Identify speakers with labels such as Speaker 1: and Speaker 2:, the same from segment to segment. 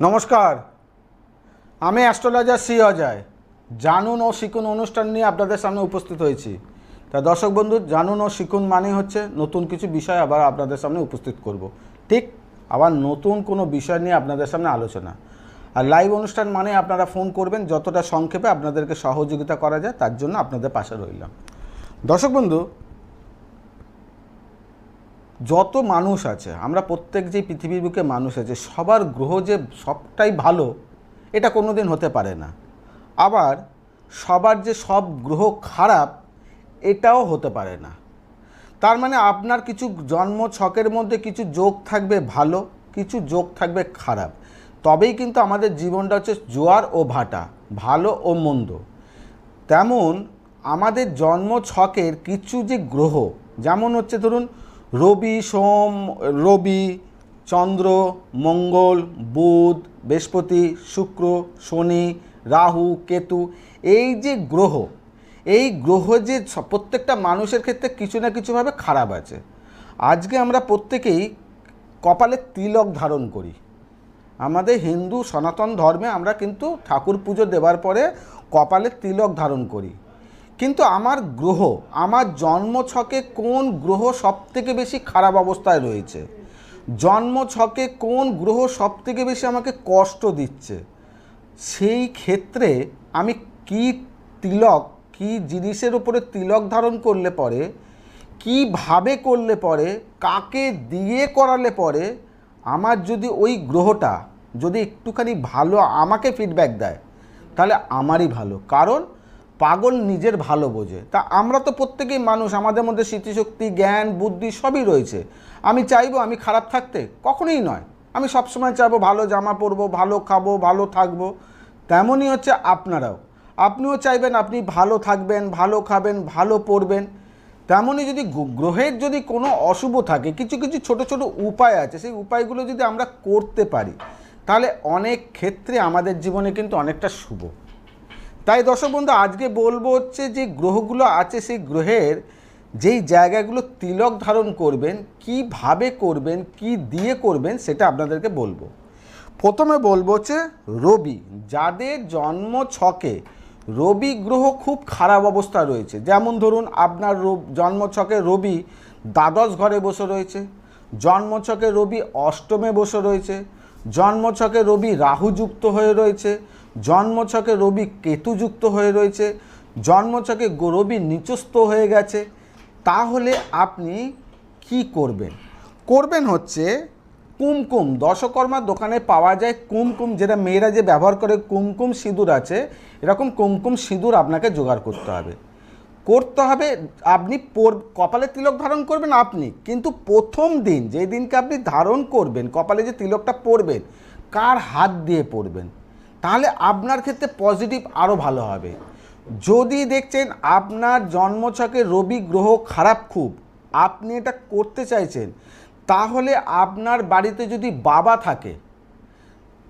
Speaker 1: নমস্কার। আমি astrologer C Ajay. জানুন ও শিখুন অনুষ্ঠান নিয়ে আপনাদের সামনে উপস্থিত হয়েছি। তা দর্শক বন্ধু, জানুন ও শিখুন মানে হচ্ছে নতুন কিছু বিষয় আবার আপনাদের সামনে উপস্থিত করব। ঠিক আবার নতুন কোনো বিষয় নিয়ে আপনাদের সামনে আলোচনা। আর লাইভ অনুষ্ঠান মানে আপনারা ফোন করবেন, যতটা সংক্ষেপে আপনাদেরকে সহযোগিতা করা যায়, তার জন্য আপনাদের পাশে রইলাম। দর্শক বন্ধু যত মানুষ আছে, আমরা প্রত্যেক যে পৃথিবীর বুকে মানুষ আছে, সবার গ্রহ যে সবটাই ভালো, এটা কোনো দিন হতে পারে না। আবার সবার যে সব গ্রহ খারাপ, এটাও হতে পারে না। তার মানে আপনার কিছু জন্ম ছকের মধ্যে কিছু যোগ থাকবে ভালো, কিছু যোগ থাকবে খারাপ। তবেই কিন্তু আমাদের জীবনটা হচ্ছে জোয়ার ও ভাটা, ভালো ও মন্দ। তেমন আমাদের জন্ম ছকের কিছু যে গ্রহ, যেমন হচ্ছে ধরুন রবি সোম, রবি, চন্দ্র, মঙ্গল, বুধ, বৃহস্পতি, শুক্র, শনি, রাহু, কেতু। এই যে গ্রহ, এই গ্রহ যে প্রত্যেকটা মানুষের ক্ষেত্রে কিছু না কিছুভাবে খারাপ আছে। আজকে আমরা প্রত্যেকেই কপালে তিলক ধারণ করি। আমাদের হিন্দু সনাতন ধর্মে আমরা কিন্তু ঠাকুর পুজো দেওয়ার পরে কপালে তিলক ধারণ করি। কিন্তু আমার গ্রহ, আমার জন্ম ছকে কোন গ্রহ সবথেকে বেশি খারাপ অবস্থায় রয়েছে? জন্ম ছকে কোন গ্রহ সবথেকে বেশি আমাকে কষ্ট দিচ্ছে? সেই ক্ষেত্রে আমি কি তিলক, কি জিনিসের উপরে তিলক ধারণ করলে পরে, কীভাবে করলে পরে, কাকে দিয়ে করালে পরে, আমার যদি ওই গ্রহটা যদি একটুখানি ভালো আমাকে ফিডব্যাক দেয়, তাহলে আমারই ভালো। কারণ পাগল নিজের ভালো বোঝে। তা আমরা তো প্রত্যেকেই মানুষ, আমাদের মধ্যে স্মৃতিশক্তি, জ্ঞান, বুদ্ধি সবই রয়েছে। আমি চাইব আমি খারাপ থাকতে? কখনোই নয়। আমি সবসময় চাইব ভালো জামা পরবো, ভালো খাব, ভালো থাকব। তেমনই হচ্ছে আপনারাও। আপনিও চাইবেন আপনি ভালো থাকবেন, ভালো খাবেন, ভালো পড়বেন। তেমনই যদি গ্রহের যদি কোনো অশুভ থাকে, কিছু কিছু ছোট ছোট উপায় আছে, সেই উপায়গুলো যদি আমরা করতে পারি, তাহলে অনেক ক্ষেত্রে আমাদের জীবনে কিন্তু অনেকটা শুভ। তাই দর্শক বন্ধু, আজকে বলব হচ্ছে যে গ্রহগুলো আছে সেই গ্রহের, যেই জায়গাগুলো তিলক ধারণ করবেন, কীভাবে করবেন, কি দিয়ে করবেন সেটা আপনাদেরকে বলব। প্রথমে বলব হচ্ছে রবি, যাদের জন্ম ছকে রবি গ্রহ খুব খারাপ অবস্থা রয়েছে। যেমন ধরুন, আপনার জন্ম ছকে রবি দ্বাদশ ঘরে বসে রয়েছে, জন্ম ছকে রবি অষ্টমে বসে রয়েছে, জন্ম ছকে রবি রাহুযুক্ত হয়ে রয়েছে জন্ম ছকে রবি কেতুযুক্ত হয়ে রয়েছে, জন্মছকে রবি নিচস্থ হয়ে গেছে, তাহলে আপনি কি করবেন? করবেন হচ্ছে কুমকুম, দশকর্মার দোকানে পাওয়া যায় কুমকুম, যেটা মেয়েরা যে ব্যবহার করে, কুমকুম সিঁদুর আছে, এরকম কুমকুম সিঁদুর আপনাকে জোগাড় করতে হবে। করতে হবে, আপনি কপালে তিলক ধারণ করবেন আপনি, কিন্তু প্রথম দিন, যেই দিনকে আপনি ধারণ করবেন, কপালে যে তিলকটা পরবেন কার হাত দিয়ে পরবেন তাহলে আপনার ক্ষেত্রে পজিটিভ আরও ভালো হবে। যদি দেখছেন আপনার জন্মছকে রবি গ্রহ খারাপ খুব, আপনি এটা করতে চাইছেন, তাহলে আপনার বাড়িতে যদি বাবা থাকে,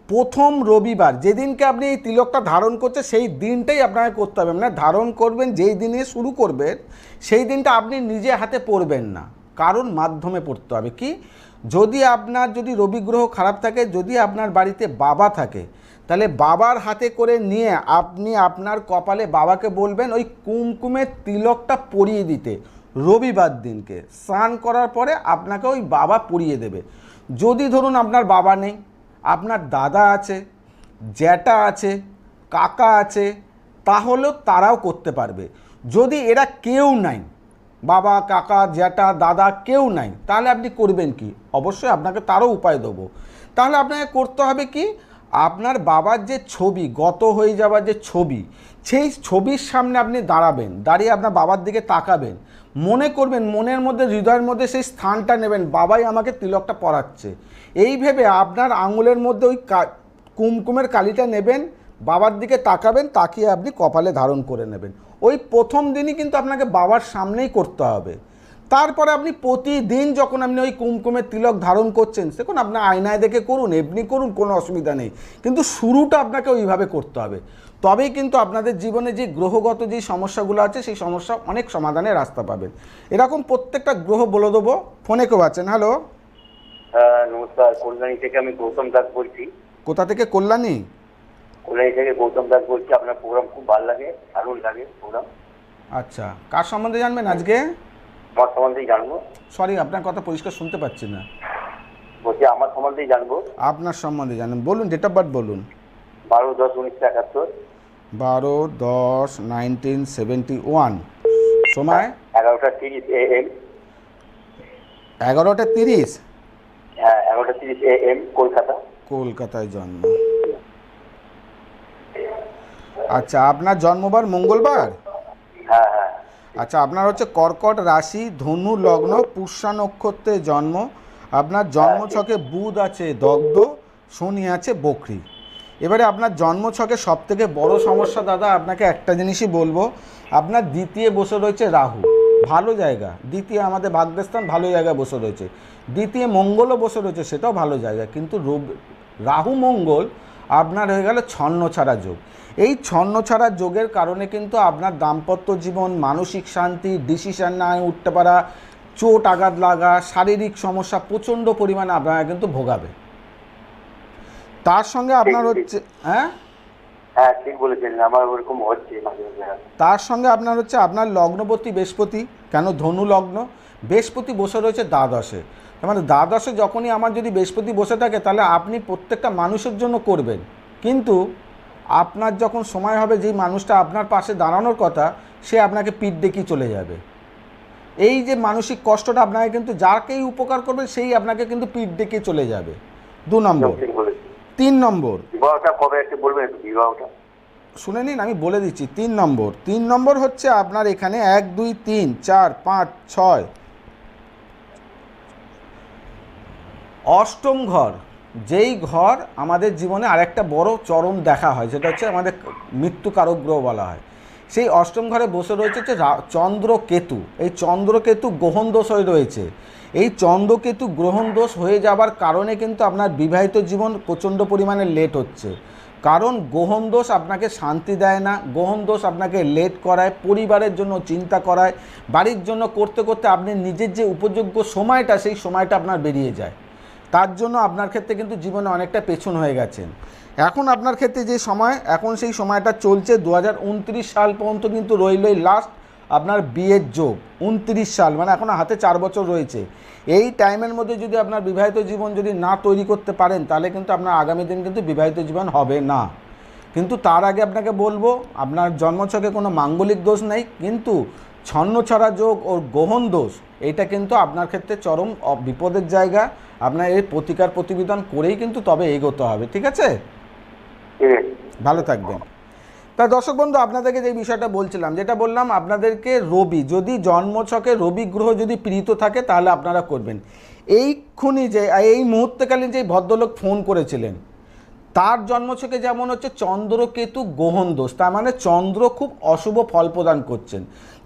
Speaker 1: প্রথম রবিবার যেদিনকে আপনি এই তিলকটা ধারণ করছে সেই দিনটাই আপনাকে করতে হবে। মানে ধারণ করবেন, যেই দিনে শুরু করবেন, সেই দিনটা আপনি নিজে হাতে পড়বেন না। কারণ মাধ্যমে পড়তে হবে। কি? যদি আপনার যদি রবি গ্রহ খারাপ থাকে, যদি আপনার বাড়িতে বাবা থাকে তাহলে বাবার হাতে করে নিয়ে আপনি আপনার কপালে বাবাকে বলবেন ওই কুমকুমের তিলকটা পরিয়ে দিতে রবিবার দিনকে। স্নান করার পরে আপনাকে ওই বাবা পরিয়ে দেবে। যদি ধরুন আপনার বাবা নেই, আপনার দাদা আছে, জ্যাঠা আছে, কাকা আছে, তাহলেও তারাও করতে পারবে। যদি এরা কেউ নাই, বাবা, কাকা, জ্যাঠা, দাদা কেউ নাই, তাহলে আপনি করবেন কি? অবশ্যই আপনাকে তারও উপায় দেবো। তাহলে আপনাকে করতে হবে কি? আপনার বাবার যে ছবি, গত হয়ে যাওয়ার যে ছবি, সেই ছবির সামনে আপনি দাঁড়াবেন, দাঁড়িয়ে আপনার বাবার দিকে তাকাবেন, মনে করবেন, মনের মধ্যে, হৃদয়ের মধ্যে সেই স্থানটা নেবেন, বাবাই আমাকে তিলকটা পরাচ্ছে। এই ভেবে আপনার আঙুলের মধ্যে ওই কুমকুমের কালিটা নেবেন, বাবার দিকে তাকাবেন, তাকিয়ে আপনি কপালে ধারণ করে নেবেন। ওই প্রথম দিনই কিন্তু আপনাকে বাবার সামনেই করতে হবে। তারপরে আপনি প্রতিদিন যখন আপনি ওই কুমকুমের তিলক ধারণ করছেন সেখন আপনার আয়নায় দেখে করুন এমনি করুন কোনো অসুবিধা নেই। কিন্তু শুরুটা আপনাকে ওইভাবে করতে হবে। তবেই কিন্তু আপনাদের জীবনে যে গ্রহগত যে সমস্যাগুলো আছে সেই সমস্যা অনেক সমাধানের রাস্তা পাবেন। এরকম প্রত্যেকটা গ্রহ বলে দেবো। ফোনে কেউ আছেন? হ্যালো?
Speaker 2: হ্যাঁ নমস্কার। কল্যাণী থেকে আমি গৌতম দাস বলছি।
Speaker 1: কোথা থেকে? কল্যাণী?
Speaker 2: কল্যাণী থেকে গৌতম দাস বলছি। আপনার প্রোগ্রাম খুব ভালো লাগে দারুণ লাগে প্রোগ্রাম
Speaker 1: আচ্ছা কার সম্বন্ধে জানবেন আজকে?
Speaker 2: আমার সম্বন্ধেই জানব।
Speaker 1: সরি আপনার কথা পরিষ্কার শুনতে পাচ্ছি না।
Speaker 2: বলছি আমার সম্বন্ধেই জানব।
Speaker 1: আপনার সম্বন্ধে জানেন বলুন ডেট অফ বার্থ বলুন।
Speaker 2: বারো দশ উনিশশো একাত্তর।
Speaker 1: বারো দশ নাইনটিন সেভেন্টি ওয়ান। সময়?
Speaker 2: এগারোটা তিরিশ এ এম।
Speaker 1: এগারোটা তিরিশ?
Speaker 2: হ্যাঁ এগারোটা তিরিশ এ এম কলকাতা।
Speaker 1: কলকাতায় জন্ম। আচ্ছা আপনার জন্মবার মঙ্গলবার? আচ্ছা আপনার হচ্ছে কর্কট রাশি ধনু লগ্ন পুষ্যা নক্ষত্রে জন্ম। আপনার জন্মছকে বুধ আছে দগ্ধ শনি আছে বকরি। এবারে আপনার জন্মছকে সব থেকে বড় সমস্যা দাদা আপনাকে একটা জিনিসই বলব। আপনার দ্বিতীয় বসে রয়েছে রাহু ভালো জায়গা। দ্বিতীয় আমাদের ভাগ্যস্থান ভালো জায়গায় বসে রয়েছে। দ্বিতীয় মঙ্গলও বসে রয়েছে সেটাও ভালো জায়গা। কিন্তু রবি রাহু মঙ্গল আপনার হয়ে গেল ছন্ন ছাড়া যোগ। এই ছন্ন ছাড়া যোগের কারণে কিন্তু আপনার দাম্পত্য জীবন মানসিক শান্তি ডিসিশন না উঠতে পারা চোট আঘাত লাগা শারীরিক সমস্যা প্রচণ্ড পরিমাণে আপনারা কিন্তু ভোগাবে। তার সঙ্গে আপনার হচ্ছে হ্যাঁ?
Speaker 2: হ্যাঁ
Speaker 1: তার সঙ্গে আপনার হচ্ছে আপনার লগ্নবর্তী বৃহস্পতি কেন ধনু লগ্ন? বৃহস্পতি বসে রয়েছে দ্বাদশে। মানে দ্বাদশে যখনই আমার যদি বৃহস্পতি বসে থাকে তাহলে আপনি প্রত্যেকটা মানুষের জন্য করবেন। কিন্তু আপনার যখন সময় হবে যেই মানুষটা আপনার পাশে দাঁড়ানোর কথা সে আপনাকে পিঠ ডেকে চলে যাবে। এই যে মানসিক কষ্টটা আপনাকে কিন্তু যাকেই উপকার করবে সেই আপনাকে কিন্তু পিঠ ডেকে চলে যাবে। দু নম্বর। তিন নম্বর। শুনে নিন আমি বলে দিচ্ছি তিন নম্বর। তিন নম্বর হচ্ছে আপনার এখানে এক দুই তিন চার পাঁচ ছয়। অষ্টম ঘর। যেই ঘর আমাদের জীবনে আরেকটা বড় চরম দেখা হয় যেটা হচ্ছে আমাদের মৃত্যু কারক গ্রহ বলা হয়। সেই অষ্টম ঘরে বসে রয়েছে হচ্ছে রা- চন্দ্র এই চন্দ্রকেতু গ্রহণ দোষ হয়ে রয়েছে। এই চন্দ্রকেতু গ্রহণ দোষ হয়ে যাবার কারণে কিন্তু আপনার বিবাহিত জীবন প্রচণ্ড পরিমাণে লেট হচ্ছে। কারণ গ্রহণ দোষ আপনাকে শান্তি দেয় না, গ্রহণ দোষ আপনাকে লেট করায়, পরিবারের জন্য চিন্তা করায়, বাড়ির জন্য করতে করতে আপনি নিজের যে উপযোগ্য সময়টা, সেই সময়টা আপনার বেরিয়ে যায়। তার জন্য আপনার ক্ষেত্রে কিন্তু জীবনে অনেকটা পেছন হয়ে গেছেন। এখন আপনার ক্ষেত্রে যে সময়, এখন সেই সময়টা চলছে দু হাজার উনত্রিশ সাল পর্যন্ত কিন্তু রইলই লাস্ট আপনার বিয়ের যোগ, উনত্রিশ সাল মানে এখন হাতে চার বছর রয়েছে। এই টাইমের মধ্যে যদি আপনার বিবাহিত জীবন যদি না তৈরি করতে পারেন, তাহলে কিন্তু আপনার আগামী দিন কিন্তু বিবাহিত জীবন হবে না। কিন্তু তার আগে আপনাকে বলব, আপনার জন্মছকে কোনো মাঙ্গলিক দোষ নেই, কিন্তু ছন্নছড়া যোগ ও গ্রহণ দোষ, এটা কিন্তু আপনার ক্ষেত্রে চরম বিপদের জায়গা। আপনার এর প্রতিকার প্রতিবিধান করেই কিন্তু তবে এগোতে হবে ঠিক আছে? ভালো থাকবেন। তা দর্শক বন্ধু আপনাদেরকে যে বিষয়টা বলছিলাম যেটা বললাম আপনাদেরকে রবি যদি জন্মছকে রবি গ্রহ যদি প্রীত থাকে তাহলে আপনারা করবেন। এইক্ষুনি যে এই মুহূর্তকালীন যে ভদ্রলোক ফোন করেছিলেন তার জন্মছকে যেমন হচ্ছে চন্দ্রকেতু গ্রহণ দোষ তার মানে চন্দ্র খুব অশুভ ফল প্রদান করছেন।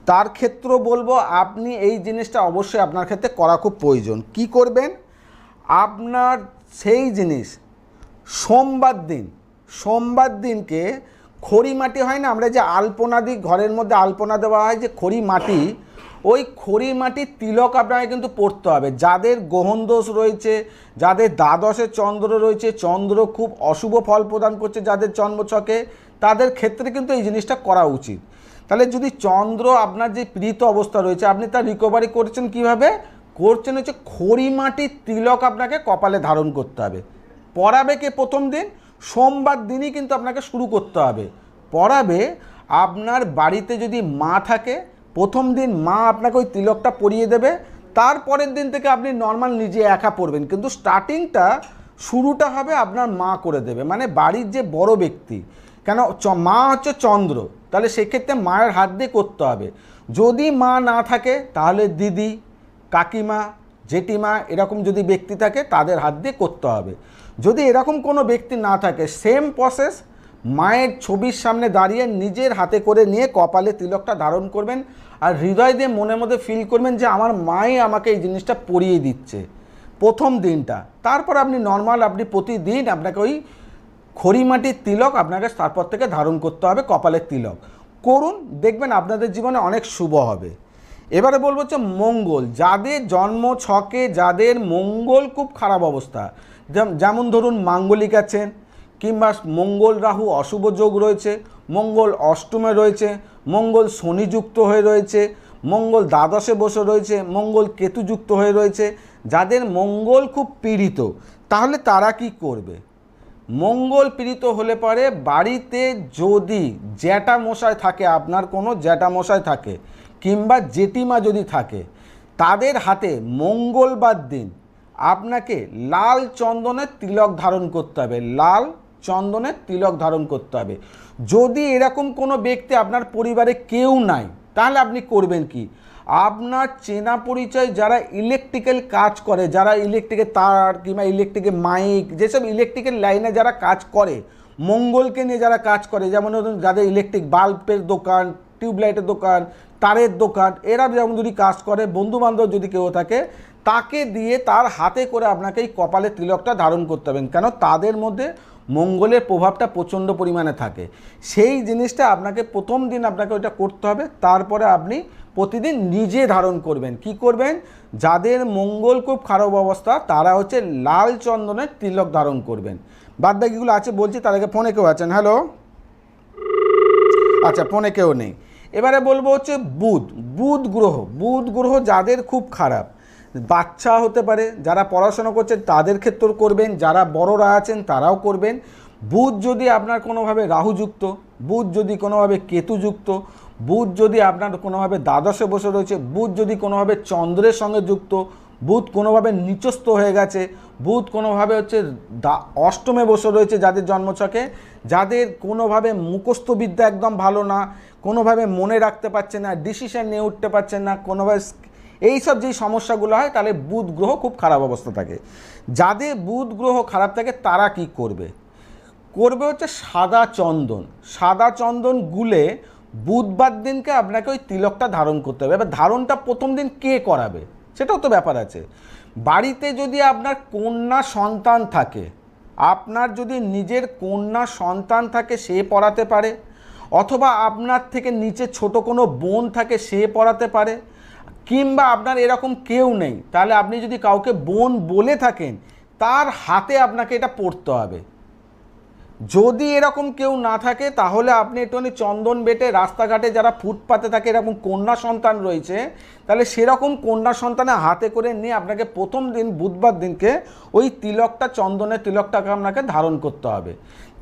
Speaker 1: তার ক্ষেত্র বলব আপনি এই জিনিসটা অবশ্যই আপনার ক্ষেত্রে করা খুব প্রয়োজন। কি করবেন? আপনার সেই জিনিস, সোমবার দিন, সোমবার দিনকে খড়ি মাটি হয় না, আমরা যে আলপনা দিই, ঘরের মধ্যে আলপনা দেওয়া হয় যে খড়ি মাটি, ওই খড়ি মাটির তিলক আপনাকে কিন্তু পড়তে হবে। যাদের গ্রহণ দোষ রয়েছে, যাদের দ্বাদশে চন্দ্র রয়েছে, চন্দ্র খুব অশুভ ফল প্রদান করছে যাদের জন্মছকে, তাদের ক্ষেত্রে কিন্তু এই জিনিসটা করা উচিত। তাহলে যদি চন্দ্র আপনার যে প্রীত অবস্থা রয়েছে, আপনি তার রিকভারি করছেন কীভাবে? করছেন হচ্ছে, খড়ি মাটির তিলক আপনাকে কপালে ধারণ করতে হবে। পড়াবে কে প্রথম দিন? সোমবার দিনই কিন্তু আপনাকে শুরু করতে হবে। পড়াবে, আপনার বাড়িতে যদি মা থাকে, প্রথম দিন মা আপনাকে ওই তিলকটা পরিয়ে দেবে, তারপরের দিন থেকে আপনি নর্মাল নিজে একা পড়বেন। কিন্তু স্টার্টিংটা শুরুটা হবে আপনার মা করে দেবে। মানে বাড়ির যে বড় ব্যক্তি, কেন মা হচ্ছে চন্দ্র, তাহলে সেক্ষেত্রে মায়ের হাত দিয়ে করতে হবে। যদি মা না থাকে, তাহলে দিদি কাকিমা, জেঠিমা এরকম যদি ব্যক্তি থাকে, তাদের হাত দিয়ে করতে হবে। যদি এরকম কোনো ব্যক্তি না থাকে সেম প্রসেস মায়ের ছবির সামনে দাঁড়িয়ে নিজের হাতে করে নিয়ে কপালে তিলকটা ধারণ করবেন আর হৃদয় দিয়ে মনের মধ্যে ফিল করবেন যে আমার মাই আমাকে এই জিনিসটা পরিয়ে দিচ্ছে। প্রথম দিনটা। তারপর আপনি নর্মাল আপনি প্রতিদিন আপনাকে ওই খড়িমাটির তিলক আপনাকে তারপর থেকে ধারণ করতে হবে কপালের তিলক। করুন, দেখবেন আপনাদের জীবনে অনেক শুভ হবে। এবারে বলব হচ্ছে মঙ্গল। যাদের জন্ম ছকে যাদের মঙ্গল খুব খারাপ অবস্থা। যেম- যেমন ধরুন মাঙ্গলিক আছেন, কিংবা মঙ্গল রাহু অশুভ যোগ রয়েছে, মঙ্গল অষ্টমে রয়েছে, মঙ্গল শনিযুক্ত হয়ে রয়েছে, মঙ্গল দ্বাদশে বসে রয়েছে, মঙ্গল কেতুযুক্ত হয়ে রয়েছে, যাদের মঙ্গল খুব পীড়িত, তাহলে তারা কি করবে? মঙ্গল পীড়িত হলে পরে বাড়িতে যদি জ্যাটা মশাই থাকে, আপনার কোনো জ্যাটা মশাই থাকে কিংবা জেঠিমা যদি থাকে, তাদের হাতে মঙ্গলবার দিন আপনাকে লাল চন্দনের তিলক ধারণ করতে হবে, লাল চন্দনের তিলক ধারণ করতে হবে। যদি এরকম কোনো ব্যক্তি আপনার পরিবারে কেউ নাই, তাহলে আপনি করবেন কি? আপনার চেনা পরিচয় যারা ইলেকট্রিক্যাল কাজ করে, যারা ইলেকট্রিকের তার কিংবা ইলেকট্রিকের মাইক যেসব ইলেকট্রিক্যাল লাইনে যারা কাজ করে, মঙ্গলকে নিয়ে যারা কাজ করে, যেমন যাদের ইলেকট্রিক বাল্বের দোকান টিউবলাইটের দোকান তারের দোকান। এরা যেমন যদি কাজ করে, বন্ধুবান্ধব যদি কেউ থাকে, তাকে দিয়ে তার হাতে করে আপনাকে এই কপালে তিলকটা ধারণ করতে হবেন কেন? তাদের মধ্যে মঙ্গলের প্রভাবটা প্রচণ্ড পরিমাণে থাকে। সেই জিনিসটা আপনাকে প্রথম দিন আপনাকে ওইটা করতে হবে। তারপরে আপনি প্রতিদিন নিজে ধারণ করবেন। কি করবেন? যাদের মঙ্গল খুব খারাপ অবস্থা, তারা হচ্ছে লাল চন্দনের তিলক ধারণ করবেন। বাদ বাকিগুলো আছে, বলছি, তার আগে ফোনে কেউ আছেন? হ্যালো আচ্ছা ফোনে কেউ নেই। এবারে বলব হচ্ছে বুধ বুধ গ্রহ। বুধ গ্রহ যাদের খুব খারাপ। বাচ্চা হতে পারে, যারা পড়াশোনা করছেন তাদের ক্ষেত্রেও করবেন, যারা বড়রা আছেন তারাও করবেন। বুধ যদি আপনার কোনোভাবে রাহুযুক্ত, বুধ যদি কোনোভাবে কেতুযুক্ত, বুধ যদি আপনার কোনোভাবে দ্বাদশে বসে রয়েছে, বুধ যদি কোনোভাবে চন্দ্রের সঙ্গে যুক্ত, বুধ কোনোভাবে নিচস্থ হয়ে গেছে, বুধ কোনোভাবে হচ্ছে অষ্টমে বসে রয়েছে যাদের জন্মছকে, যাদের কোনোভাবে মুখস্থবিদ্যা একদম ভালো না কোনোভাবে মনে রাখতে পারছে না ডিসিশন নিয়ে উঠতে পারছেন না, কোনোভাবে এই সব যেই সমস্যাগুলো হয়, তাহলে বুধ গ্রহ খুব খারাপ অবস্থা থাকে। যাদের বুধ গ্রহ খারাপ থাকে, তারা কি করবে? করবে হচ্ছে সাদা চন্দন। সাদা চন্দন গুলে বুধবার দিনকে আপনাকে ওই তিলকটা ধারণ করতে হবে। এবার ধারণটা প্রথম দিন কে করাবে? সেটাও তো ব্যাপার আছে। বাড়িতে যদি আপনার কন্যা সন্তান থাকে, আপনার যদি নিজের কন্যা সন্তান থাকে, সে পড়াতে পারে। অথবা আপনার থেকে নিচে ছোট কোনো বোন থাকে, সে পড়াতে পারে, কিংবা আপনার এরকম কেউ নেই, তাহলে আপনি যদি কাউকে বোন বলে থাকেন, তার হাতে আপনাকে এটা পড়তে হবে। যদি এরকম কেউ না থাকে, তাহলে আপনি একটুখানি চন্দন বেটে রাস্তাঘাটে যারা ফুটপাতে থাকে, এরকম কন্যা সন্তান রয়েছে, তাহলে সেরকম কন্যা সন্তানের হাতে করে নিয়ে আপনাকে প্রথম দিন, বুধবার দিনকে ওই তিলকটা, চন্দনের তিলকটাকে আপনাকে ধারণ করতে হবে।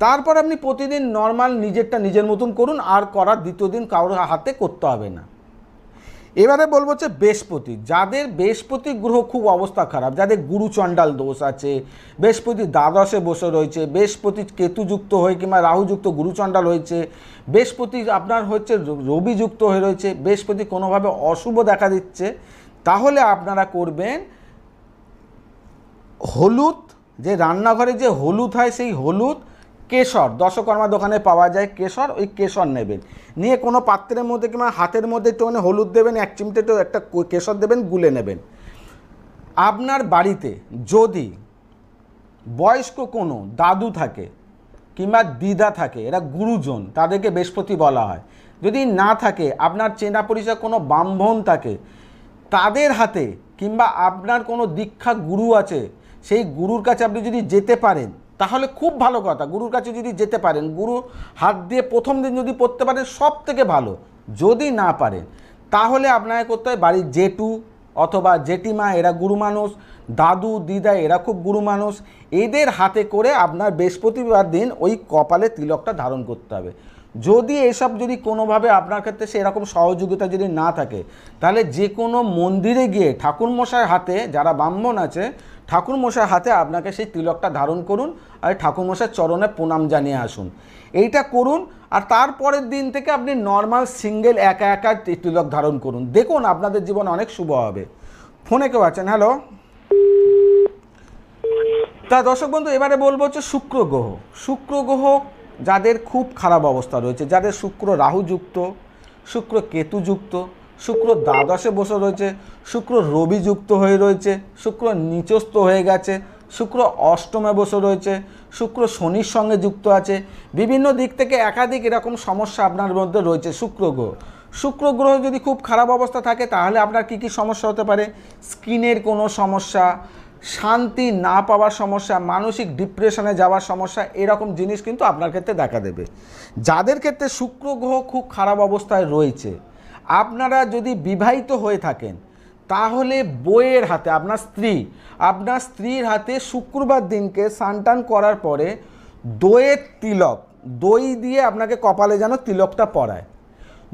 Speaker 1: তারপর আপনি প্রতিদিন নর্মাল নিজেরটা নিজের মতন করুন, আর করার দ্বিতীয় দিন কারোর হাতে করতে হবে না। এবারে বলব হচ্ছে বৃহস্পতি। যাদের বৃহস্পতি গ্রহ খুব অবস্থা খারাপ, যাদের গুরু চণ্ডাল দোষ আছে, বৃহস্পতি দ্বাদশে বসে রয়েছে, বৃহস্পতি কেতুযুক্ত হয়ে কিংবা রাহুযুক্ত গুরু চণ্ডাল হয়েছে, বৃহস্পতি আপনার হচ্ছে রবিযুক্ত হয়ে রয়েছে, বৃহস্পতি কোনোভাবে অশুভ দেখা দিচ্ছে, তাহলে আপনারা করবেন হলুদ, যে রান্নাঘরে যে হলুদ হয়, সেই হলুদ কেশর দশকর্মা দোকানে পাওয়া যায় কেশর, ওই কেশর নেবেন। নিয়ে কোনো পাত্রের মধ্যে কিংবা হাতের মধ্যে একটুখানি হলুদ দেবেন, এক চিমটে একটু একটা কেশর দেবেন, গুলে নেবেন। আপনার বাড়িতে যদি বয়স্ক কোনো দাদু থাকে কিংবা দিদা থাকে, এরা গুরুজন, তাদেরকে বৃহস্পতি বলা হয়, যদি না থাকে, আপনার চেনা পরিচয় কোনো ব্রাহ্মণ থাকে, তাদের হাতে কিংবা আপনার কোনো দীক্ষা গুরু আছে, সেই গুরুর কাছে আপনি যদি যেতে পারেন তাহলে খুব ভালো কথা। গুরুর কাছে যদি যেতে পারেন, গুরু হাত দিয়ে প্রথম দিন যদি পড়তে পারেন সব থেকে ভালো। যদি না পারেন, তাহলে আপনাকে করতে হয় বাড়ির জেটু অথবা জেঠিমা, এরা গুরু মানুষ, দাদু, দিদা, এরা খুব গুরু মানুষ। এদের হাতে করে আপনার বৃহস্পতিবার দিন ওই কপালে তিলকটা ধারণ করতে হবে। যদি এসব যদি কোনোভাবে আপনার ক্ষেত্রে সেরকম সহযোগিতা যদি না থাকে, তাহলে যে কোনো মন্দিরে গিয়ে ঠাকুরমশাইয়ের হাতে যারা ব্রাহ্মণ আছে ঠাকুরমশাইয়ের হাতে আপনাকে সেই তিলকটা ধারণ করুন আর ঠাকুরমশাইয়ের চরণে প্রণাম জানিয়ে আসুন। এইটা করুন আর তারপরের দিন থেকে আপনি নর্মাল সিঙ্গেল একা একা তিলক ধারণ করুন। দেখুন আপনাদের জীবন অনেক শুভ হবে। ফোনে কেউ আছেন? হ্যালো তা দর্শক বন্ধু, এবারে বলব হচ্ছে শুক্র গ্রহ। শুক্র গ্রহ যাদের খুব খারাপ অবস্থা রয়েছে, যাদের শুক্র রাহুযুক্ত, শুক্র কেতুযুক্ত শুক্র দ্বাদশে বসে রয়েছে, শুক্র রবি যুক্ত হয়ে রয়েছে, শুক্র নিচস্থ হয়ে গেছে, শুক্র অষ্টমে বসে রয়েছে, শুক্র শনির সঙ্গে যুক্ত আছে। বিভিন্ন দিক থেকে একাধিক এরকম সমস্যা আপনার মধ্যে রয়েছে শুক্র গ্রহ। শুক্র গ্রহ যদি খুব খারাপ অবস্থা থাকে, তাহলে আপনার কী কী সমস্যা হতে পারে? স্কিনের কোনো সমস্যা, শান্তি না পাওয়ার সমস্যা, মানসিক ডিপ্রেশনে যাওয়ার সমস্যা, এরকম জিনিস কিন্তু আপনার ক্ষেত্রে দেখা দেবে। যাদের ক্ষেত্রে শুক্র গ্রহ খুব খারাপ অবস্থায় রয়েছে আপনারা যদি বিবাহিত হয়ে থাকেন, তাহলে বইয়ের হাতে, আপনার স্ত্রী, আপনার স্ত্রীর হাতে শুক্রবার দিনকে সানটান করার পরে দইয়ের তিলক, দই দিয়ে আপনাকে কপালে যেন তিলকটা পরায়।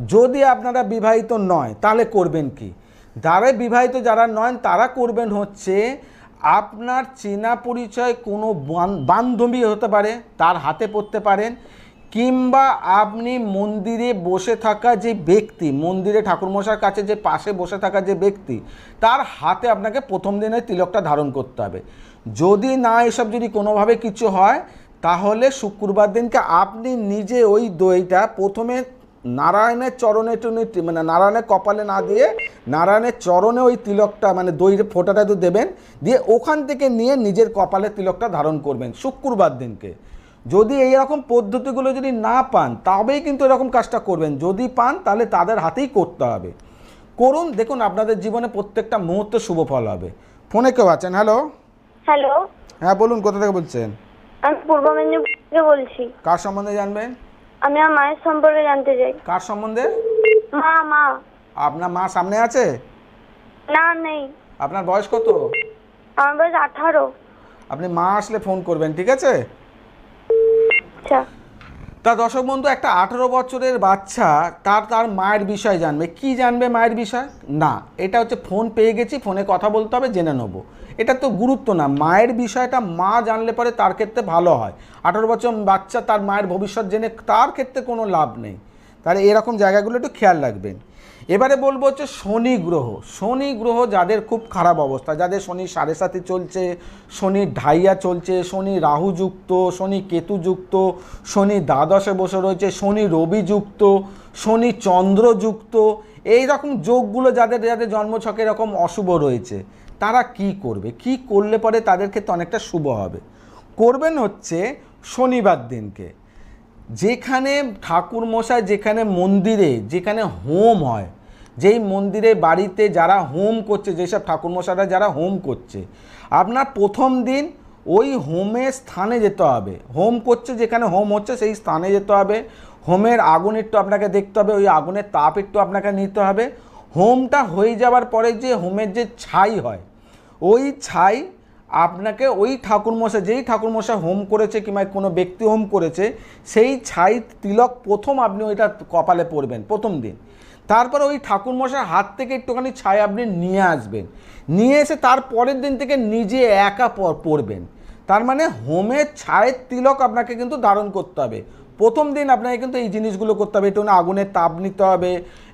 Speaker 1: যদি আপনারা বিবাহিত নয়, তাহলে করবেন কি? যারা বিবাহিত যারা নয়, তারা করবেন হচ্ছে আপনার চেনা পরিচয় কোনো বান- বান্ধবী হতে পারে, তার হাতে পড়তে পারেন কিংবা আপনি মন্দিরে বসে থাকা যে ব্যক্তি, মন্দিরে ঠাকুরমশার কাছে যে পাশে বসে থাকা যে ব্যক্তি, তার হাতে আপনাকে প্রথম দিনে তিলকটা ধারণ করতে হবে। যদি না এসব যদি কোনোভাবে কিছু হয়, তাহলে শুক্রবার দিনকে আপনি নিজে ওই দইটা প্রথমে নারায়ণের চরণে টুনি মানে নারায়ণের কপালে না দিয়ে নারায়ণের চরণে ওই তিলকটা মানে দইয়ের ফোঁটাটা তো দেবেন, দিয়ে ওখান থেকে নিয়ে নিজের কপালে তিলকটা ধারণ করবেন শুক্রবার দিনকে। যদি এই রকম পদ্ধতিগুলো যদি না পান তবেই কিন্তু এরকম কাজটা করবেন। যদি পান তাহলে তাদের হাতেই করতে হবে। করুন দেখুন আপনাদের জীবনে প্রত্যেকটা মুহূর্তে শুভ ফল হবে। ফোনে কেউ আছেন? হ্যালো
Speaker 3: হ্যালো
Speaker 1: হ্যাঁ বলুন কোথা থেকে বলছেন?
Speaker 3: আমি পূর্ব মেদিনীপুর থেকে বলছি।
Speaker 1: কার সম্বন্ধে জানবেন?
Speaker 3: আমি আমার মায়ের সম্পর্কে জানতে চাই।
Speaker 1: কার সম্বন্ধে?
Speaker 3: মা মা।
Speaker 1: আপনার মা সামনে আছে?
Speaker 3: না নেই।
Speaker 1: আপনার বয়স কত?
Speaker 3: আমার বয়স আঠারো।
Speaker 1: আপনি মা আসলে ফোন করবেন ঠিক আছে?
Speaker 3: আচ্ছা।
Speaker 1: তা দর্শক বন্ধু, একটা আঠেরো বছরের বাচ্চা, তার তার মায়ের বিষয় জানবে। কি জানবে মায়ের বিষয়? না, এটা হচ্ছে ফোন পেয়ে গেছি ফোনে কথা বলতে হবে, জেনে নেব। এটা তো গুরুত্ব না, মায়ের বিষয়টা মা জানলে পরে তার ক্ষেত্রে ভালো হয়। আঠেরো বছর বাচ্চা তার মায়ের ভবিষ্যৎ জেনে তার ক্ষেত্রে কোনো লাভ নেই। তাহলে এরকম জায়গাগুলো একটু খেয়াল রাখবেন। এবারে বলব হচ্ছে শনি গ্রহ। শনি গ্রহ যাদের খুব খারাপ অবস্থা, যাদের শনি সাড়ে সাথে চলছে, শনি ঢাইয়া চলছে, শনি রাহু যুক্ত শনি কেতু যুক্ত শনি দ্বাদশে বসে রয়েছে, শনি রবি যুক্ত শনি চন্দ্র যুক্ত এই রকম যোগগুলো যাদের যাদের জন্মছকে এরকম অশুভ রয়েছে, তারা কি করবে? কি করলে পরে তাদের ক্ষেত্রে অনেকটা শুভ হবে? করবেন হচ্ছে শনিবার দিনকে। যেখানে ঠাকুর মশাই, যেখানে মন্দিরে, যেখানে হোম হয়, যেই মন্দিরে বাড়িতে যারা হোম করছে, যেসব ঠাকুরমশাইরা যারা হোম করছে, আপনার প্রথম দিন ওই হোমের স্থানে যেতে হবে। হোম করছে, যেখানে হোম হচ্ছে, সেই স্থানে যেতে হবে। হোমের আগুন একটু আপনাকে দেখতে হবে, ওই আগুনের তাপ একটু আপনাকে নিতে হবে। হোমটা হয়ে যাওয়ার পরে যে হোমের যে ছাই হয়, ওই ছাই আপনাকে ওই ঠাকুরমশাই, যেই ঠাকুরমশাই হোম করেছে কিংবা কোনো ব্যক্তি হোম করেছে, সেই ছাই তিলক প্রথম আপনি ওইটা কপালে পরবেন প্রথম দিন। তারপরে ওই ঠাকুরমশাই হাত থেকে একটুখানি ছাই আপনি নিয়ে আসবেন। নিয়ে এসে তার পরের দিন থেকে নিজে একা পরবেন তার মানে হোমের ছায়ের তিলক আপনাকে কিন্তু ধারণ করতে হবে। প্রথম দিন আপনাকে কিন্তু এই জিনিসগুলো করতে হবে, একটুখানি আগুনের তাপ নিতে হবে,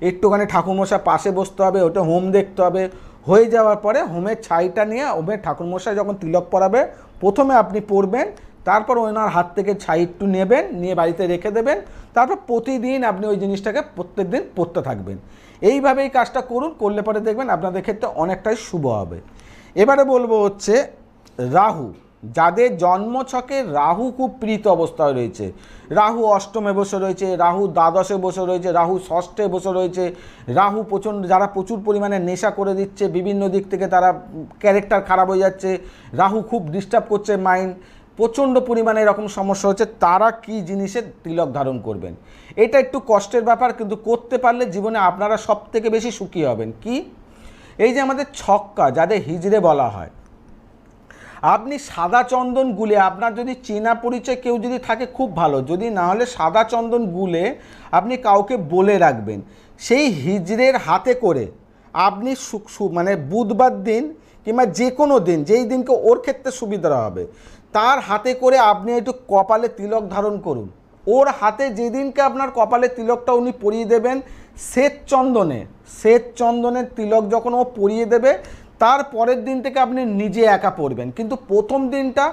Speaker 1: একটুখানি ঠাকুরমশাই পাশে বসতে হবে, ওটা হোম দেখতে হবে। হয়ে যাওয়ার পরে হোমের ছাইটা নিয়ে হোমের ঠাকুরমশাই যখন তিলক পরাবে, প্রথমে আপনি পরবেন, তারপর ওনার হাত থেকে ছাই একটু নেবেন, নিয়ে বাড়িতে রেখে দেবেন, তারপর প্রতিদিন আপনি ওই জিনিসটাকে প্রত্যেক দিন পরতে থাকবেন। এইভাবেই এই কাজটা করুন, করলে পরে দেখবেন আপনাদের ক্ষেত্রে অনেকটাই শুভ হবে। এবারে বলব হচ্ছে রাহু। যাদের জন্মছকে রাহু খুব প্রীত অবস্থায় রয়েছে। রাহু অষ্টমে বসে রয়েছে, রাহু দ্বাদশে বসে রয়েছে, রাহু ষষ্ঠে বসে রয়েছে, রাহু প্রচণ্ড, যারা প্রচুর পরিমাণে নেশা করে দিচ্ছে, বিভিন্ন দিক থেকে তারা ক্যারেক্টার খারাপ হয়ে যাচ্ছে, রাহু খুব ডিস্টার্ব করছে মাইন্ড প্রচণ্ড পরিমাণে এরকম সমস্যা হচ্ছে, তারা কি জিনিসে তিলক ধারণ করবেন? এটা একটু কষ্টের ব্যাপার, কিন্তু করতে পারলে জীবনে আপনারা সব থেকে বেশি সুখী হবেন। কি? এই যে আমাদের ছক্কা, যাদের হিজড়ে বলা হয় আপনি সাদা চন্দন গুলে, আপনার যদি চেনা পরিচয় কেউ যদি থাকে খুব ভালো, যদি না হলে সাদা চন্দন গুলে আপনি কাউকে বলে রাখবেন। সেই হিজড়ের হাতে করে আপনি মানে বুধবার দিন কিংবা যে কোনো দিন, যেই দিনকে ওর ক্ষেত্রে সুবিধা হবে, তার হাতে করে আপনি একটু কপালে তিলক ধারণ করুন। ওর হাতে যেদিনকে আপনার কপালে তিলকটা উনি পরিয়ে দেবেন, শ্বেত চন্দনে, শ্বেত চন্দনের তিলক যখন ও পরিয়ে দেবে তার পরের দিন থেকে আপনি নিজে একা পড়বেন। কিন্তু প্রথম দিনটা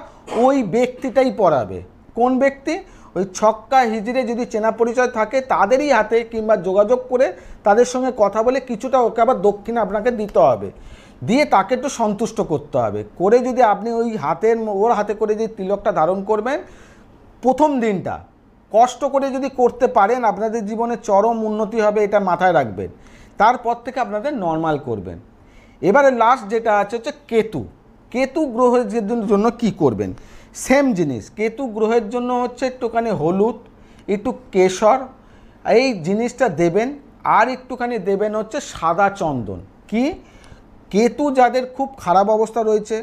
Speaker 1: ওই ব্যক্তিটাই পড়াবে। কোন ব্যক্তি? ওই ছক্কা হিজড়ে যদি চেনা পরিচয় থাকে তাদেরই হাতে কিংবা যোগাযোগ করে তাদের সঙ্গে কথা বলে কিছুটা ওকে আবার দক্ষিণ আপনাকে দিতে হবে। দিয়ে তাকে একটু সন্তুষ্ট করতে হবে। করে যদি আপনি ওই হাতের ওর হাতে করে যদি তিলকটা ধারণ করবেন, প্রথম দিনটা কষ্ট করে যদি করতে পারেন, আপনাদের জীবনে চরম উন্নতি হবে এটা মাথায় রাখবেন। তারপর থেকে আপনাদের নর্মাল করবেন। এবারে লাস্ট যেটা আছে হচ্ছে কেতু। কেতু গ্রহের জন্য কি করবেন? সেম জিনিস। কেতু গ্রহের জন্য হচ্ছে একটুখানি হলুদ, একটু কেশর, এই জিনিসটা দেবেন, আর একটুখানি দেবেন হচ্ছে সাদা চন্দন। কি? কেতু যাদের খুব খারাপ অবস্থা রয়েছে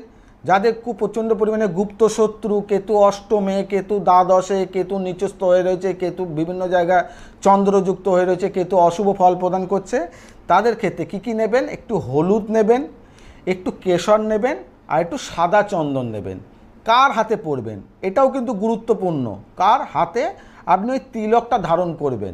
Speaker 1: যাদের খুব প্রচণ্ড পরিমাণে গুপ্ত শত্রু, কেতু অষ্টমে, কেতু দ্বাদশে, কেতু নিচস্থ হয়ে রয়েছে, কেতু বিভিন্ন জায়গায় চন্দ্রযুক্ত হয়ে রয়েছে, কেতু অশুভ ফল প্রদান করছে, তাদের ক্ষেত্রে কী কী নেবেন? একটু হলুদ নেবেন, একটু কেশর নেবেন, আর একটু সাদা চন্দন নেবেন। কার হাতে পরবেন এটাও কিন্তু গুরুত্বপূর্ণ। কার হাতে? আপনি ওই তিলকটা ধারণ করবেন।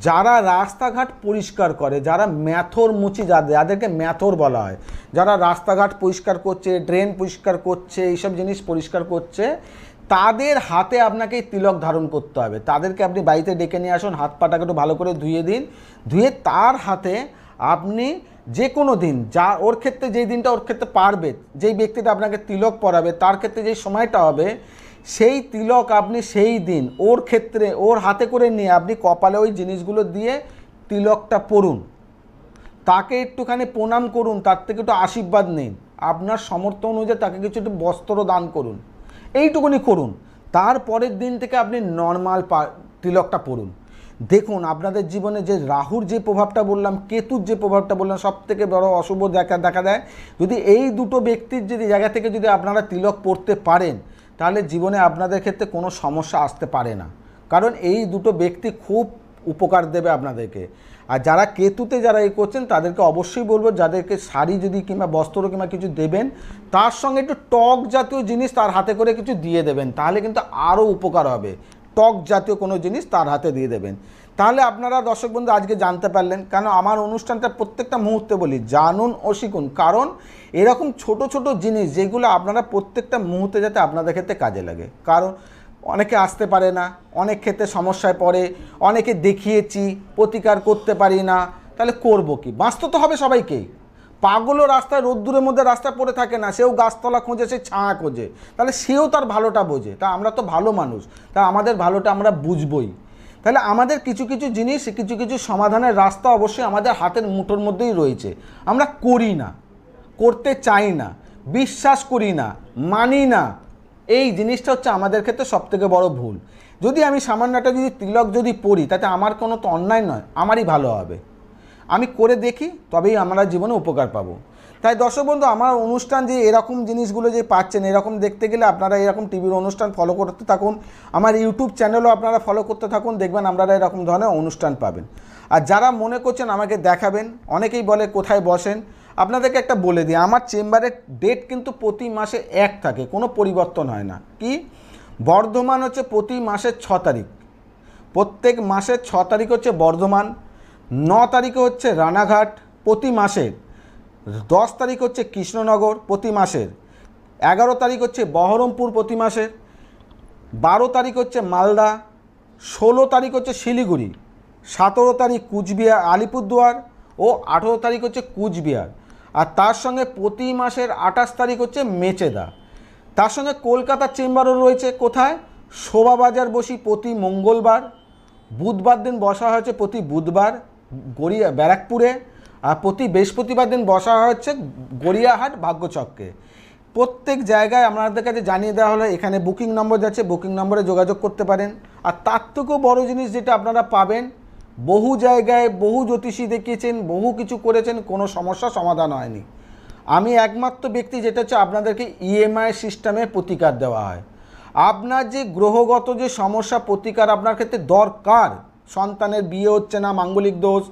Speaker 1: যারা রাস্তাঘাট পরিষ্কার করে, যারা ম্যাথর মুচি, যাদের, যাদেরকে ম্যাথর বলা হয়, যারা রাস্তাঘাট পরিষ্কার করছে, ড্রেন পরিষ্কার করছে, এইসব জিনিস পরিষ্কার করছে, তাদের হাতে আপনাকে তিলক ধারণ করতে হবে। তাদেরকে আপনি বাড়িতে ডেকে নিয়ে আসুন, হাত পাটাকে একটু ভালো করে ধুয়ে দিন। ধুয়ে তার হাতে আপনি যে কোনো দিন, যা, ওর ক্ষেত্রে যেই দিনটা ওর ক্ষেত্রে পারবে, যেই ব্যক্তিটা আপনাকে তিলক পরাবে, তার ক্ষেত্রে যেই সময়টা হবে সেই তিলক আপনি সেই দিন, ওর ক্ষেত্রে, ওর হাতে করে নিয়ে আপনি কপালে ওই জিনিসগুলো দিয়ে তিলকটা পরুন তাকে একটুখানি প্রণাম করুন, তার থেকে একটু আশীর্বাদ নিন। আপনার সমর্থ অনুযায়ী তাকে কিছু একটু বস্ত্র দান করুন। এইটুকুনি করুন। তারপরের দিন থেকে আপনি নর্মাল তিলকটা পড়ুন। দেখুন, আপনাদের জীবনে যে রাহুর যে প্রভাবটা বললাম, কেতুর যে প্রভাবটা বললাম সব থেকে বড় অশুভ দেখা দেখা দেয়। যদি এই দুটো ব্যক্তির যদি জায়গা থেকে যদি আপনারা তিলক পড়তে পারেন তাহলে জীবনে আপনাদের ক্ষেত্রে কোনো সমস্যা আসতে পারে না। কারণ এই দুটো ব্যক্তি খুব উপকার দেবে আপনাদেরকে। আর যারা কেতুতে যারা এ করছেন, তাদেরকে অবশ্যই বলব, যাদেরকে শাড়ি যদি কিংবা বস্ত্র কিংবা কিছু দেবেন, তার সঙ্গে একটু টক জাতীয় জিনিস তার হাতে করে কিছু দিয়ে দেবেন, তাহলে কিন্তু আরও উপকার হবে। টক জাতীয় কোনো জিনিস তার হাতে দিয়ে দেবেন। তাহলে আপনারা দর্শক বন্ধু আজকে জানতে পারলেন, কেন আমার অনুষ্ঠানটা প্রত্যেকটা মুহূর্তে বলি, জানুন ও শিখুন। কারণ এরকম ছোট ছোট জিনিস যেগুলো আপনারা প্রত্যেকটা মুহূর্তে যাতে আপনাদের ক্ষেত্রে কাজে লাগে। কারণ অনেকে আসতে পারে না, অনেক ক্ষেত্রে সমস্যায় পড়ে, অনেকে দেখিয়েছি, প্রতিকার করতে পারি না, তাহলে করব কি? বাঁচতে তো হবে সবাইকেই পাগলও রাস্তায়, রোদ্দুরের মধ্যে রাস্তা পড়ে থাকে না, সেও গাছতলা খোঁজে, সে ছায়া খোঁজে। তাহলে সেও তার ভালোটা বোঝে। তা আমরা তো ভালো মানুষ, তা আমাদের ভালোটা আমরা বুঝবই। তাহলে আমাদের কিছু কিছু জিনিস, কিছু কিছু সমাধানের রাস্তা অবশ্যই আমাদের হাতের মুঠোর মধ্যেই রয়েছে। আমরা করি না, করতে চাই না, বিশ্বাস করি না, মানি না। এই জিনিসটা হচ্ছে আমাদের ক্ষেত্রে সবথেকে বড় ভুল। যদি আমি সামান্য একটা যদি তিলক যদি পড়ি, তাতে আমার কোনো তো অন্যায় নয়, আমারই ভালো হবে। আমি করে দেখি, তবেই আমরা জীবনে উপকার পাবো। তাই দর্শক বন্ধু, আমার অনুষ্ঠান যে এরকম জিনিসগুলো যে পাচ্ছেন, এরকম দেখতে গেলে আপনারা এরকম টিভির অনুষ্ঠান ফলো করতে থাকুন। আমার ইউটিউব চ্যানেলও আপনারা ফলো করতে থাকুন, দেখবেন আপনারা এরকম ধরনের অনুষ্ঠান পাবেন। আর যারা মনে করছেন আমাকে দেখাবেন, অনেকেই বলে কোথায় বসেন, আপনাদেরকে একটা বলে দিই, আমার চেম্বারের ডেট কিন্তু প্রতি মাসে এক থাকে, কোনো পরিবর্তন হয় না। কি? বর্ধমান হচ্ছে প্রতি মাসের ছ তারিখ। প্রত্যেক মাসের ছ তারিখ হচ্ছে বর্ধমান, ন তারিখে হচ্ছে রানাঘাট, প্রতি মাসের দশ তারিখ হচ্ছে কৃষ্ণনগর প্রতি মাসের, এগারো তারিখ হচ্ছে বহরমপুর প্রতি মাসের, বারো তারিখ হচ্ছে মালদা, ষোলো তারিখ হচ্ছে শিলিগুড়ি, সতেরো তারিখ কুচবিহার, আলিপুরদুয়ার ও আঠেরো তারিখ হচ্ছে কুচবিহার। আর তার সঙ্গে প্রতি মাসের আঠাশ তারিখ হচ্ছে মেচেদা। তার সঙ্গে কলকাতার চেম্বারও রয়েছে কোথায়? শোভাবাজার বসি প্রতি মঙ্গলবার, বুধবার দিন বসা হয়েছে প্রতি বুধবার, গড়িয়া ব্যারাকপুরে প্রতি বৃহস্পতিবার দিন বসা হচ্ছে গড়িয়াহাট ভাগ্যচক্রে প্রত্যেক জায়গায় আপনাদের কাছে জানিয়ে দেওয়া হলো, এখানে বুকিং নম্বর যাচ্ছে, বুকিং নম্বরে যোগাযোগ করতে পারেন। আর তার থেকেও বড়ো জিনিস যেটা আপনারা পাবেন, বহু জায়গায় বহু জ্যোতিষী দেখিয়েছেন, বহু কিছু করেছেন, কোনো সমস্যা সমাধান হয়নি। আমি একমাত্র ব্যক্তি যেটা হচ্ছে আপনাদেরকে ইএমআই সিস্টেমে প্রতিকার দেওয়া হয়। আপনার যে গ্রহগত যে সমস্যা, প্রতিকার আপনার ক্ষেত্রে দরকার। সন্তানের বিয়ে হচ্ছে না, মাঙ্গলিক দোষ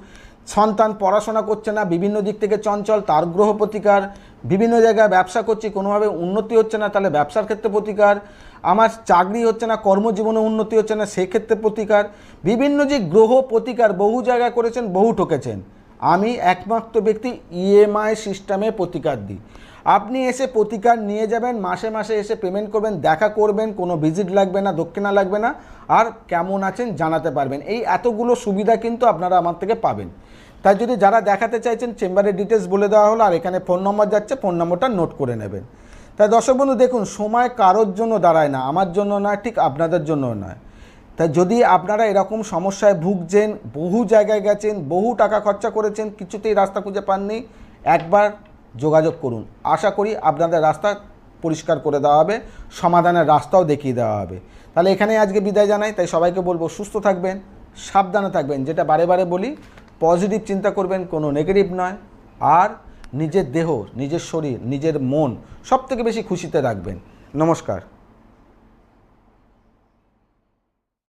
Speaker 1: সন্তান পড়াশোনা করছে না, বিভিন্ন দিক থেকে চঞ্চল, তার গ্রহ প্রতিকার বিভিন্ন জায়গায় ব্যবসা করছি, কোনোভাবে উন্নতি হচ্ছে না, তাহলে ব্যবসার ক্ষেত্রে প্রতিকার, আমার চাকরি হচ্ছে না, কর্মজীবনে উন্নতি হচ্ছে না, সেক্ষেত্রে প্রতিকার, বিভিন্ন যে গ্রহ প্রতিকার বহু জায়গায় করেছেন, বহু ঠকেছেন। আমি একমাত্র ব্যক্তি ইএমআই সিস্টেমে প্রতিকার দিই। আপনি এসে প্রতিকার নিয়ে যাবেন, মাসে মাসে এসে পেমেন্ট করবেন, দেখা করবেন, কোনো ভিজিট লাগবে না, দক্ষিণা লাগবে না, আর কেমন আছেন জানাতে পারবেন। এই এতগুলো সুবিধা কিন্তু আপনারা আমার থেকে পাবেন। তাই যদি যারা দেখাতে চাইছেন চেম্বারের ডিটেলস বলে দেওয়া হলো, আর এখানে ফোন নম্বর যাচ্ছে ফোন নম্বরটা নোট করে নেবেন। তাই দর্শক বন্ধু, দেখুন, সময় কারোর জন্য দাঁড়ায় না, আমার জন্য নয়, ঠিক আপনাদের জন্য নয়। তাই যদি আপনারা এরকম সমস্যায় ভুগছেন, বহু জায়গায় গেছেন, বহু টাকা খরচা করেছেন, কিছুতেই রাস্তা খুঁজে পাননি, একবার যোগাযোগ করুন। আশা করি আপনাদের রাস্তা পরিষ্কার করে দেওয়া হবে, সমাধানের রাস্তাও দেখিয়ে দেওয়া হবে। তাহলে এখানে আজকে বিদায় জানাই, তাই সবাইকে বলব সুস্থ থাকবেন, সাবধানে থাকবেন, যেটা বারে বারে বলি, পজিটিভ চিন্তা করবেন, কোনো নেগেটিভ নয়। আর নিজের দেহ, নিজের শরীর, নিজের মন সব থেকে বেশি খুশিতে রাখবেন। নমস্কার।